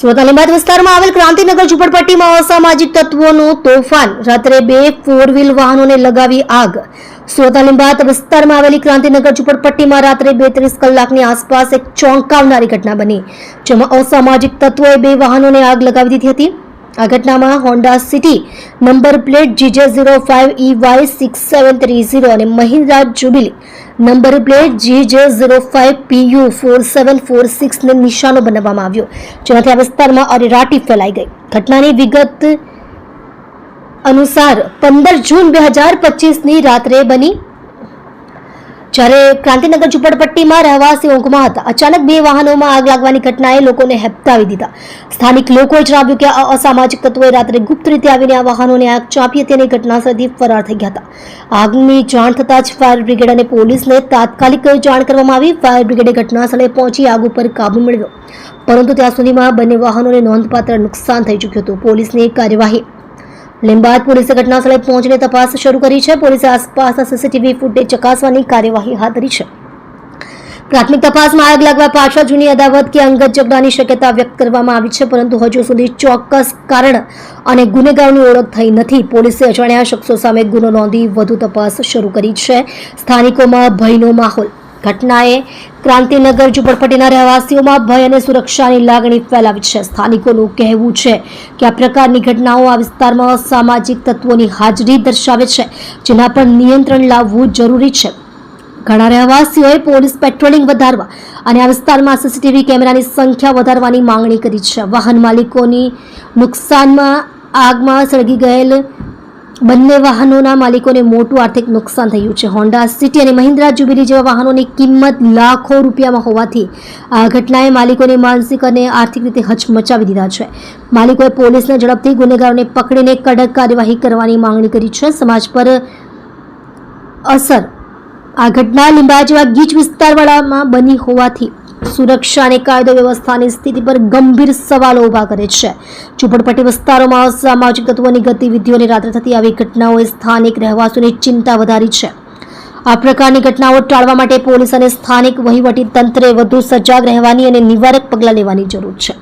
સુરત અલીબાદ વિસ્તારમાં આવેલ ક્રાંતિનગર ઝુંપડપટ્ટીમાં અસામાજિક તત્વોનું તોફાન. રાત્રે બે ફોર વ્હીલ વાહનોને લગાવી આગ. સુરત અલીબાદ વિસ્તારમાં આવેલી ક્રાંતિનગર ઝુંપડપટ્ટીમાં રાત્રે બેત્રીસ કલાકની આસપાસ એક ચોંકાવનારી ઘટના બની, જેમાં અસામાજિક તત્વોએ બે વાહનોને આગ લગાવી દીધી હતી. આ ઘટનામાં Honda city number plate GJ zero five E Y six seven three zero અને Mahindra jubilee number plate G J zero five PU four seven four સિક્સને નિશાનો બનાવવામાં આવ્યો. જેનાથી આ વિસ્તારમાં અરેરાટી ફેલાઈ ગઈ. ઘટનાની વિગત અનુસાર પંદર જૂન બે હજાર પચીસની રાત્રે બની જ્યારે ક્રાંતિનગર ઝુંપડપટ્ટીમાં રહેવાસી ઊંઘમાં હતા, અચાનક બે વાહનોમાં આગ લાગવાની ઘટનાએ લોકોને હેપતાવી દીધા. સ્થાનિક લોકોએ જણાવ્યું કે આ અસામાજિક તત્વોએ રાત્રે ગુપ્ત રીતે આવીને આ વાહનોને આગ ચાંપી હતી અને ઘટનાસ્થળથી ફરાર થઈ ગયા હતા. આગની જાણ થતાં જ ફાયર બ્રિગેડ અને પોલીસને તાત્કાલિક જાણ કરવામાં આવી. ફાયર બ્રિગેડે ઘટનાસ્થળે પહોંચી આગ ઉપર કાબુ મેળવ્યો. પરંતુ ત્યાં સુધીમાં બંને વાહનોને નોંધપાત્ર નુકસાન થઈ ચૂક્યું હતું. પોલીસની કાર્યવાહી લીંબાદ પોલીસે ઘટનાસ્થળે પહોંચીને તપાસ શરૂ કરી છે. પોલીસે આસપાસના સીસીટીવી ફૂટેજ ચકાસવાની કાર્યવાહી હાથ ધરી છે. પ્રાથમિક તપાસમાં આગ લાગવા પાછળ જૂની અદાવત કે અંગત જગડાની શક્યતા વ્યક્ત કરવામાં આવી છે, પરંતુ હજુ સુધી ચોક્કસ કારણ અને ગુનેગારની ઓળખ થઈ નથી. પોલીસે અજાણ્યા શખ્સો સામે ગુનો નોંધી વધુ તપાસ શરૂ કરી છે. સ્થાનિકોમાં ભયનો માહોલ. ઘટનાએ ક્રાંતિનગર ઝુંપડપટ્ટીના રહેવાસીઓમાં ભય અને સુરક્ષાની લાગણી ફેલાવી છે. સ્થાનિકોનું કહેવું છે કે આ પ્રકારની ઘટનાઓ આ વિસ્તારમાં સામાજિક તત્વોની હાજરી દર્શાવે છે, જેના પર નિયંત્રણ લાવવું જરૂરી છે. ઘણા રહેવાસીઓએ પોલીસ પેટ્રોલિંગ વધારવા અને આ વિસ્તારમાં સીસીટીવી કેમેરાની સંખ્યા વધારવાની માંગણી કરી છે. વાહન માલિકોની નુકસાનમાં આગમાં સળગી ગયેલ બંને વાહનોના માલિકોને મોટું આર્થિક નુકસાન થયું છે. હોન્ડા, સિટી અને મહિન્દ્રા જુબિલી જેવા વાહનોની કિંમત લાખો રૂપિયામાં હોવાથી આ ઘટનાએ માલિકોને માનસિક અને આર્થિક રીતે હચમચાવી દીધા છે. માલિકોએ પોલીસને ઝડપથી ગુનેગારોને પકડીને કડક કાર્યવાહી કરવાની માંગણી કરી છે. સમાજ પર અસર આ ઘટના લીંબા જેવા ગીચ વિસ્તારવાળામાં બની હોવાથી સુરક્ષા અને કાયદો વ્યવસ્થાની સ્થિતિ પર ગંભીર સવાલો ઊભા કરે છે. ઝુંપડપટ્ટી વિસ્તારોમાં અસામાજિક તત્વોની ગતિવિધિઓની રાત્રે થતી આવી ઘટનાઓએ સ્થાનિક રહેવાસીઓની ચિંતા વધારી છે. આ પ્રકારની ઘટનાઓ ટાળવા માટે પોલીસ અને સ્થાનિક વહીવટી તંત્રે વધુ સજાગ રહેવાની અને નિવારક પગલાં લેવાની જરૂર છે.